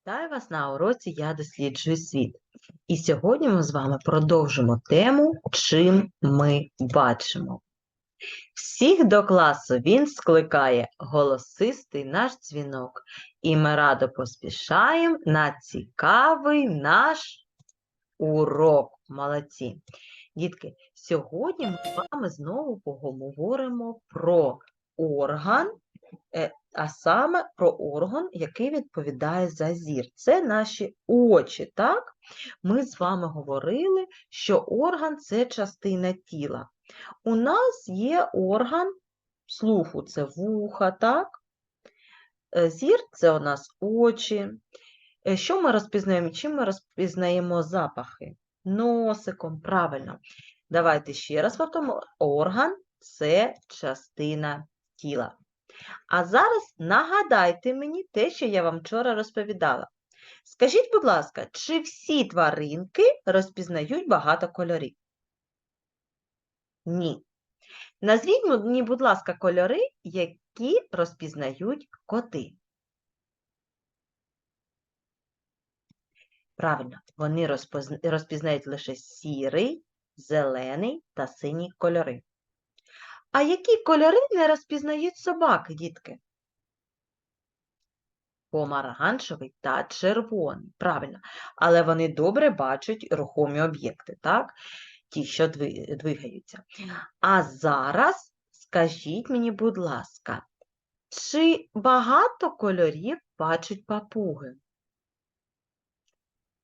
Вітаю вас на уроці Я досліджую світ. І сьогодні ми з вами продовжимо тему Чим ми бачимо. Всіх до класу він скликає голосистий наш дзвінок, і ми радо поспішаємо на цікавий наш урок. Молодці. Дітки, сьогодні ми з вами знову поговоримо про орган, е, а саме про орган, який відповідає за зір. Це наші очі, так? Ми з вами говорили, що орган це частина тіла. У нас є орган слуху, це вуха, так? Е, Зір це у нас очі. Е, Що ми розпізнаємо? Чим ми розпізнаємо запахи? Носиком, правильно. Давайте ще раз повторимо. Орган це частина тіла. А зараз нагадайте мені те, що я вам вчора розповідала. Скажіть, будь ласка, чи всі тваринки розпізнають багато кольорів? Ні. Назвіть мені, будь ласка, кольори, які розпізнають коти. Правильно, вони розпізнають лише сірий, зелений та синій кольори. А які кольори не розпізнають собаки, дітки? Помаранчевий та червоний. Правильно. Але вони добре бачать рухомі об'єкти, так? Ті, що двигаються. А зараз скажіть мені, будь ласка, чи багато кольорів бачать папуги?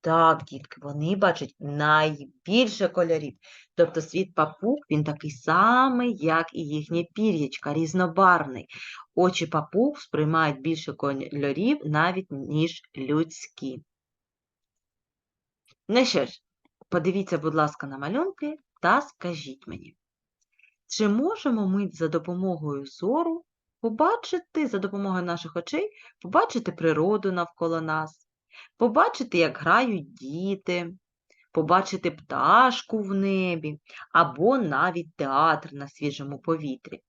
Так, дітки, вони бачать найбільше кольорів. Тобто світ папуг, він такий самий, як і їхнє пір'ячка, різнобарний. Очі папуг сприймають більше кольорів навіть, ніж людські. Ну що ж, подивіться, будь ласка, на малюнки та скажіть мені, чи можемо ми за допомогою зору побачити, за допомогою наших очей, побачити природу навколо нас? Побачити, як грають діти, побачити пташку в небі або навіть театр на свіжому повітрі.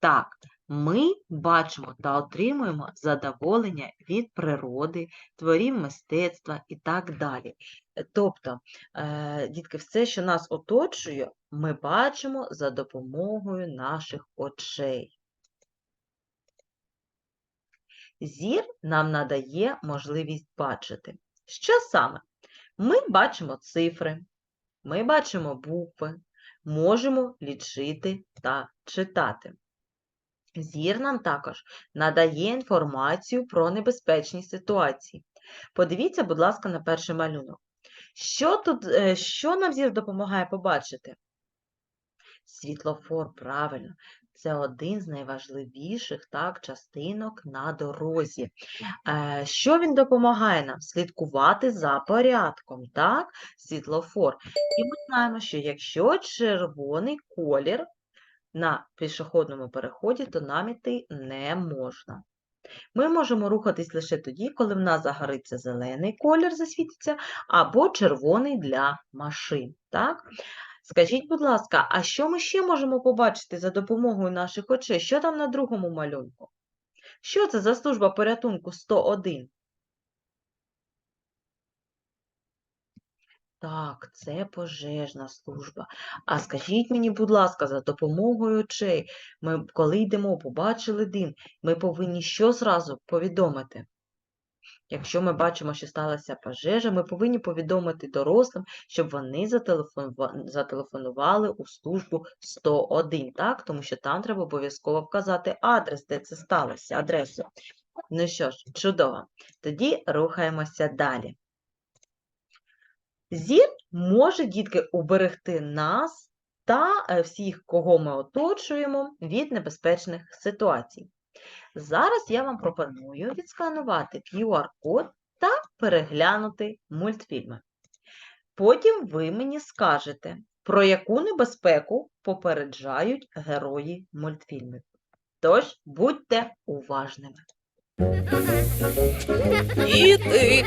Так, ми бачимо та отримуємо задоволення від природи, творів мистецтва і так далі. Тобто, е, дітки, все, що нас оточує, ми бачимо за допомогою наших очей. Зір нам надає можливість бачити. Що саме? Ми бачимо цифри, ми бачимо букви, можемо лічити та читати. Зір нам також надає інформацію про небезпечні ситуації. Подивіться, будь ласка, на перший малюнок. Що тут, е, що нам зір допомагає побачити? Світлофор, правильно. Це один з найважливіших так, частинок на дорозі. Е, Що він допомагає нам? Слідкувати за порядком, так? Світлофор. І ми знаємо, що якщо червоний колір на пішохідному переході, то нам іти не можна. Ми можемо рухатись лише тоді, коли в нас загориться зелений колір, засвітиться, або червоний для машин. Так? Скажіть, будь ласка, а що ми ще можемо побачити за допомогою наших очей? Що там на другому малюнку? Що це за служба порятунку 101? Так, це пожежна служба. А скажіть мені, будь ласка, за допомогою очей, ми, коли йдемо, побачили дим, ми повинні що зразу повідомити? Якщо ми бачимо, що сталася пожежа, ми повинні повідомити дорослим, щоб вони зателефонували у службу 101, так? Тому що там треба обов'язково вказати адрес, де це сталося, адресу. Ну що ж, чудово. Тоді рухаємося далі. Зір може, дітки, уберегти нас та е, всіх, кого ми оточуємо, від небезпечних ситуацій. Зараз я вам пропоную відсканувати QR-код та переглянути мультфільми. Потім ви мені скажете, про яку небезпеку попереджають герої мультфільмів. Тож будьте уважними. Діти,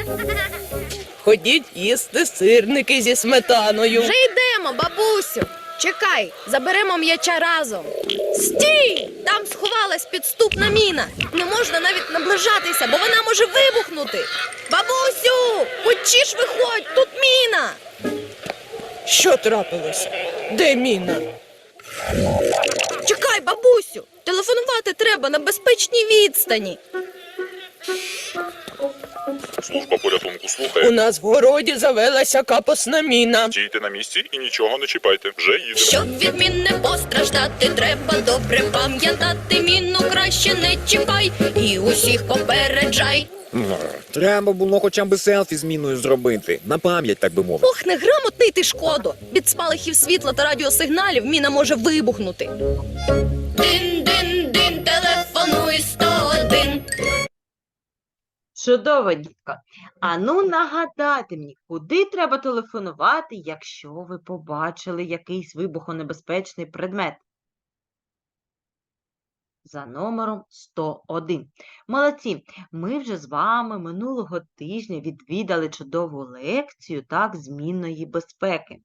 ходіть їсти сирники зі сметаною. Вже йдемо, бабусю. Чекай, заберемо м'яча разом. Стій! Там сховалась підступна міна. Не можна навіть наближатися, бо вона може вибухнути. Бабусю, хочеш виходь, тут міна. Що трапилося? Де міна? Чекай, бабусю, телефонувати треба на безпечній відстані. Служба порятунку слухає. У нас в городі завелася капосна міна. Стійте на місці і нічого не чіпайте. Вже їдемо. Щоб від мін не постраждати, треба добре пам'ятати. Міну краще не чіпай і усіх попереджай. Ну, Треба було хоча б селфі з міною зробити. На пам'ять, так би мовити. Ох, неграмотний ти шкодо. Від спалахів світла та радіосигналів міна може вибухнути. Дин-дин-дин, Чудово, дітка. А ну нагадайте мені, куди треба телефонувати, якщо ви побачили якийсь вибухонебезпечний предмет? За номером 101. Молодці, ми вже з вами минулого тижня відвідали чудову лекцію так, змінної безпеки.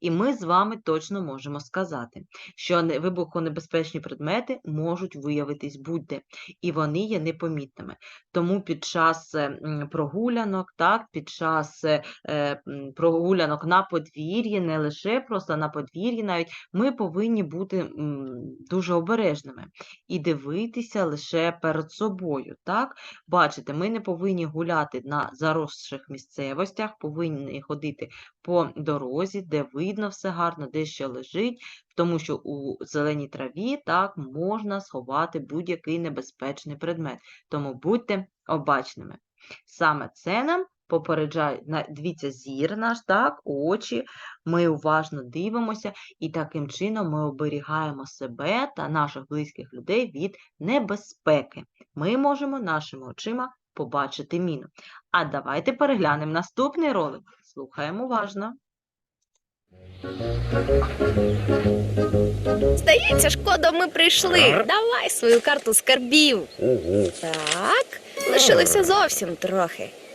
І ми з вами точно можемо сказати, що вибухонебезпечні предмети можуть виявитись будь-де, і вони є непомітними. Тому під час е, прогулянок, так, під час е, е, прогулянок на подвір'ї, не лише просто на подвір'ї, навіть ми повинні бути дуже обережними і дивитися лише перед собою. Так? Бачите, ми не повинні гуляти на заросших місцевостях, повинні ходити по дорозі, де видно все гарно, де що лежить, тому що у зеленій траві так можна сховати будь-який небезпечний предмет. Тому будьте обачними. Саме це нам попереджає, на- дивіться, зір наш, так, очі, ми уважно дивимося, і таким чином ми оберігаємо себе та наших близьких людей від небезпеки. Ми можемо нашими очима побачити міну. А давайте переглянемо наступний ролик. Слухаємо уважно. Здається, шкода, ми прийшли. Давай свою карту скарбів. Так, лишилося зовсім трохи.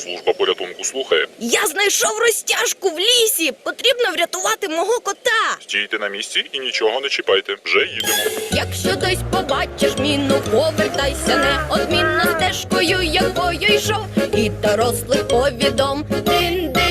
Служба порятунку слухає. Я знайшов розтяжку в лісі. Потрібно врятувати мого кота. Стійте на місці і нічого не чіпайте. Вже їдемо. Якщо десь побачиш міну, повертайся неодмінно стежкою, якою йшов, і дорослих повідом. Дин-дин-дин,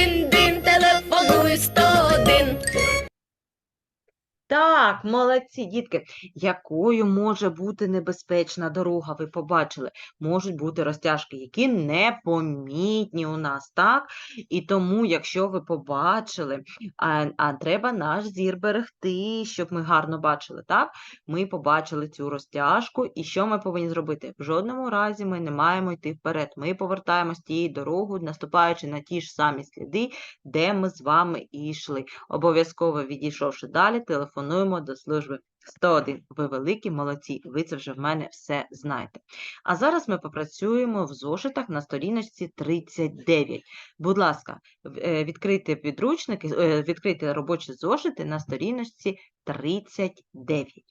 Так, молодці, дітки. Якою може бути небезпечна дорога? Ви побачили, можуть бути розтяжки, які непомітні у нас, так? І тому, якщо ви побачили, а, а треба наш зір берегти, щоб ми гарно бачили, так? Ми побачили цю розтяжку, і що ми повинні зробити? В жодному разі ми не маємо йти вперед. Ми повертаємось тією дорогою, наступаючи на ті ж самі сліди, де ми з вами йшли. Обов'язково відійшовши далі, телефонуємо до служби 101. Ви великі молодці, ви це вже в мене все знаєте. А зараз ми попрацюємо в зошитах на сторіночці 39. Будь ласка, е, відкрийте підручники, е, відкрийте робочі зошити на сторіночці 39.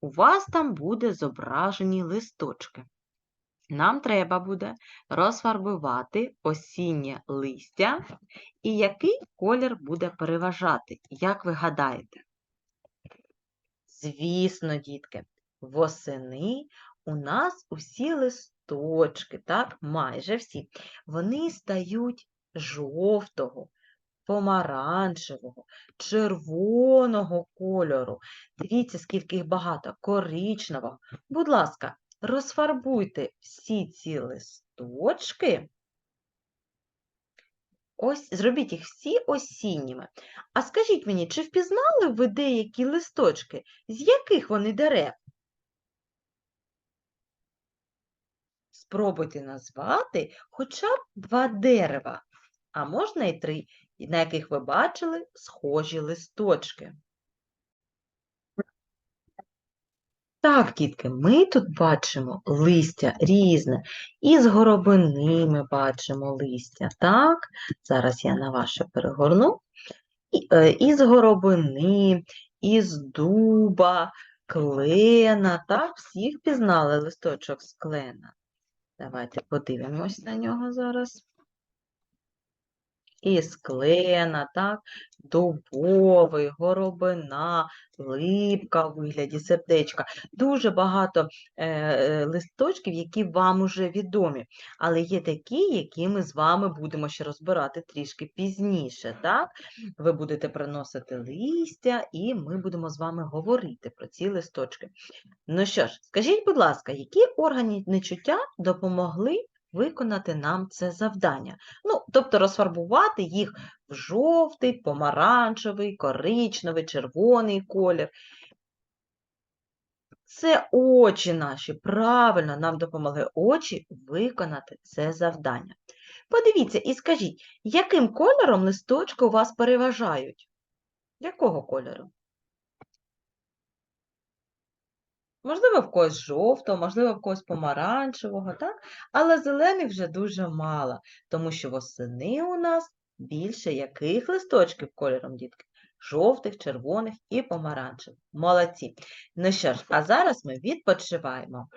У вас там буде зображені листочки. Нам треба буде розфарбувати осіннє листя і який колір буде переважати, як ви гадаєте? Звісно, дітки, восени у нас усі листочки, так, майже всі, вони стають жовтого, помаранчевого, червоного кольору. Дивіться, скільки їх багато, коричневого. Будь ласка, розфарбуйте всі ці листочки. Ось зробіть їх всі осінніми. А скажіть мені, чи впізнали ви деякі листочки? З яких вони дерев? Спробуйте назвати хоча б два дерева, а можна і три, на яких ви бачили схожі листочки. Так, дітки, ми тут бачимо листя різне, із горобини ми бачимо листя, так? Зараз я на ваше перегорну. І, е, із горобини, із дуба, клена, так? Всіх пізнали листочок з клена. Давайте подивимось на нього зараз. Із клена, так? Дубовий, горобина, липка у вигляді сердечка. Дуже багато е, е, листочків, які вам уже відомі. Але є такі, які ми з вами будемо ще розбирати трішки пізніше. Так? Ви будете приносити листя, і ми будемо з вами говорити про ці листочки. Ну що ж, скажіть, будь ласка, які органи нечуття допомогли виконати нам це завдання? Ну, тобто розфарбувати їх в жовтий, помаранчевий, коричневий, червоний колір. Це очі наші. Правильно, нам допомогли очі виконати це завдання. Подивіться і скажіть, яким кольором листочки у вас переважають? Якого кольору? Можливо, в когось жовтого, можливо, в когось помаранчевого, так? Але зелених вже дуже мало, тому що восени у нас більше яких листочків кольором, дітки? Жовтих, червоних і помаранчевих. Молодці. Ну що ж, а зараз ми відпочиваємо.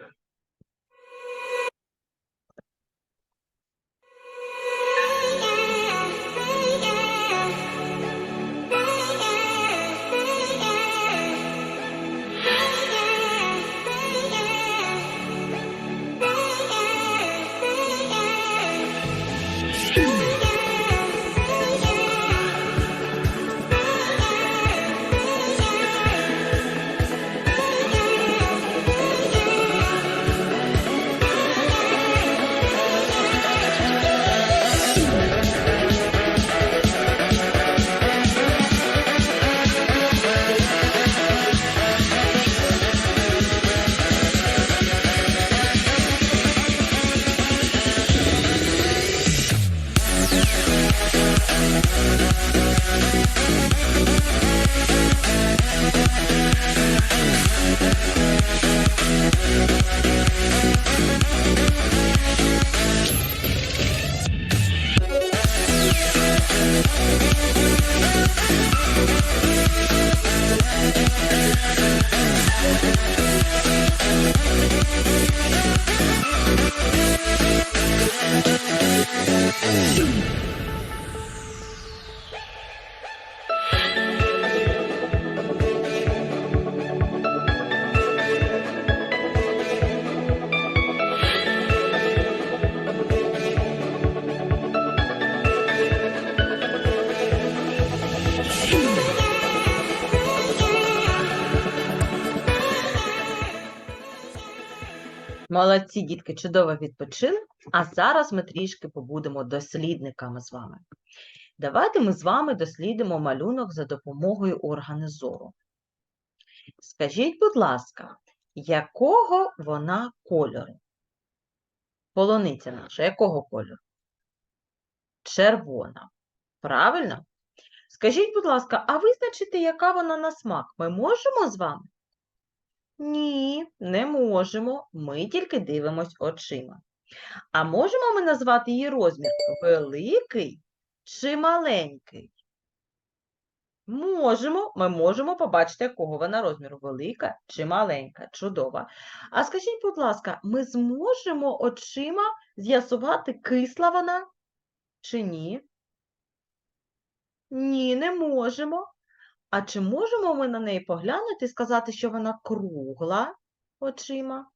Молодці, дітки, чудово відпочили. А зараз ми трішки побудемо дослідниками з вами. Давайте ми з вами дослідимо малюнок за допомогою органу зору. Скажіть, будь ласка, якого вона кольору? Полуниця наша, якого кольору? Червона. Правильно? Скажіть, будь ласка, а визначити, яка вона на смак, ми можемо з вами? Ні, не можемо. Ми тільки дивимось очима. А можемо ми назвати її розмір великий чи маленький? Можемо, ми можемо побачити, якого вона розміру, велика чи маленька. Чудова. А скажіть, будь ласка, ми зможемо очима з'ясувати, кисла вона чи ні? Ні, не можемо. А чи можемо ми на неї поглянути і сказати, що вона кругла очима?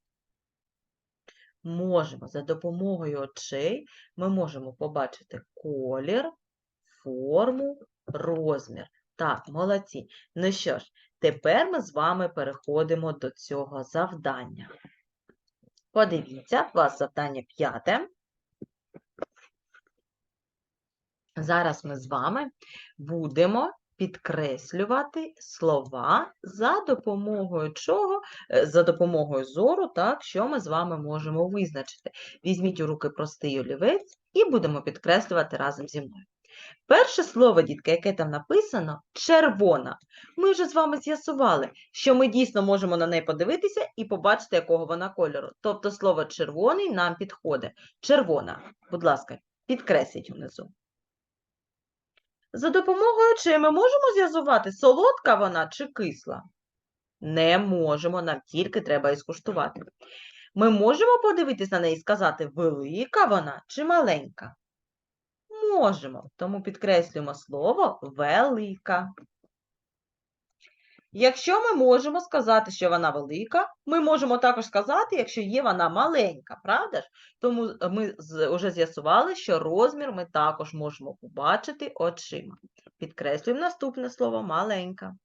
Можемо. За допомогою очей ми можемо побачити колір, форму, розмір. Так, молодці. Ну що ж, тепер ми з вами переходимо до цього завдання. Подивіться, у вас завдання п'яте. Зараз ми з вами будемо підкреслювати слова за допомогою чого? Е, За допомогою зору, так, що ми з вами можемо визначити. Візьміть у руки простий олівець і будемо підкреслювати разом зі мною. Перше слово, дітки, яке там написано, червона. Ми вже з вами з'ясували, що ми дійсно можемо на неї подивитися і побачити, якого вона кольору. Тобто слово червоний нам підходить. Червона. Будь ласка, підкресліть внизу. За допомогою чи ми можемо з'язувати, солодка вона чи кисла? Не можемо, нам тільки треба і скуштувати. Ми можемо подивитись на неї і сказати, велика вона чи маленька? Можемо, тому підкреслюємо слово велика. Якщо ми можемо сказати, що вона велика, ми можемо також сказати, якщо є вона маленька, правда ж? Тому е, ми вже з'ясували, що розмір ми також можемо побачити очима. Підкреслюємо наступне слово маленька.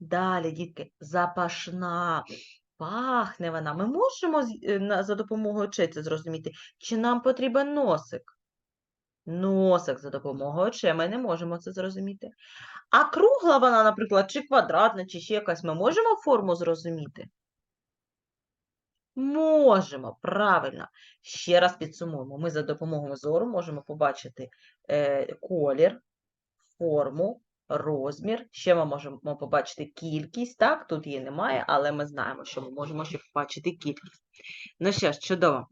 Далі, дітки, запашна. Пахне вона. Ми можемо е, за допомогою очей зрозуміти, чи нам потрібен носик? Носик за допомогою очей ми не можемо це зрозуміти. А кругла вона, наприклад, чи квадратна, чи ще якась, ми можемо форму зрозуміти? Можемо, правильно. Ще раз підсумуємо. Ми за допомогою зору можемо побачити е, колір, форму, розмір. Ще ми можемо побачити кількість. Так, тут її немає, але ми знаємо, що ми можемо ще побачити кількість. Ну що ж, чудово.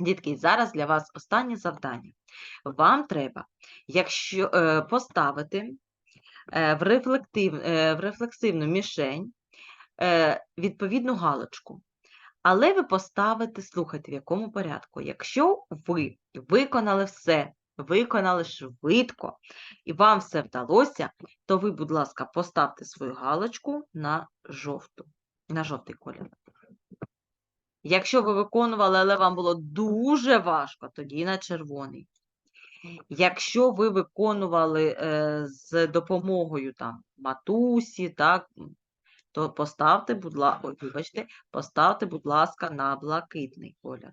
Дітки, зараз для вас останнє завдання. Вам треба, якщо е, поставити е, в, рефлектив, е, в рефлексивну мішень відповідну галочку. Але ви поставите, слухайте, в якому порядку. Якщо ви виконали все, виконали швидко, і вам все вдалося, то ви, будь ласка, поставте свою галочку на жовту, на жовтий колір. Якщо ви виконували, але вам було дуже важко, тоді на червоний. Якщо ви виконували е, з допомогою там матусі, так, то поставте, будь ласка, вибачте, поставте, будь ласка, на блакитний колір.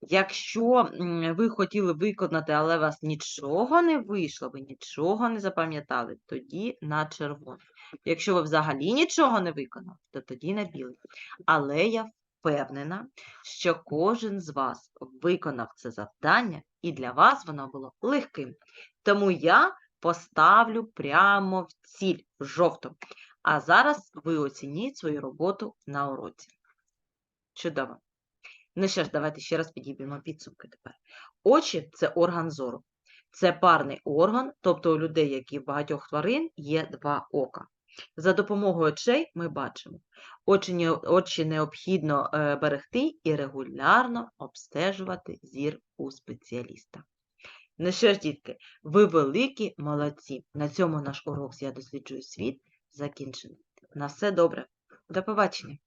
Якщо ви хотіли виконати, але у вас нічого не вийшло, ви нічого не запам'ятали, тоді на червоний. Якщо ви взагалі нічого не виконали, то тоді на білий. Але я впевнена, що кожен з вас виконав це завдання, і для вас воно було легким. Тому я поставлю прямо в ціль в жовту. А зараз ви оцініть свою роботу на уроці. Чудово. Ну що ж, давайте ще раз підіб'ємо підсумки тепер. Очі це орган зору. Це парний орган, тобто у людей, як і багатьох тварин, є два ока. За допомогою очей ми бачимо. Очі, очі необхідно е, берегти і регулярно обстежувати зір у спеціаліста. Ну що ж, дітки, ви великі молодці. На цьому наш урок «Я досліджую світ закінчений. На все добре. До побачення.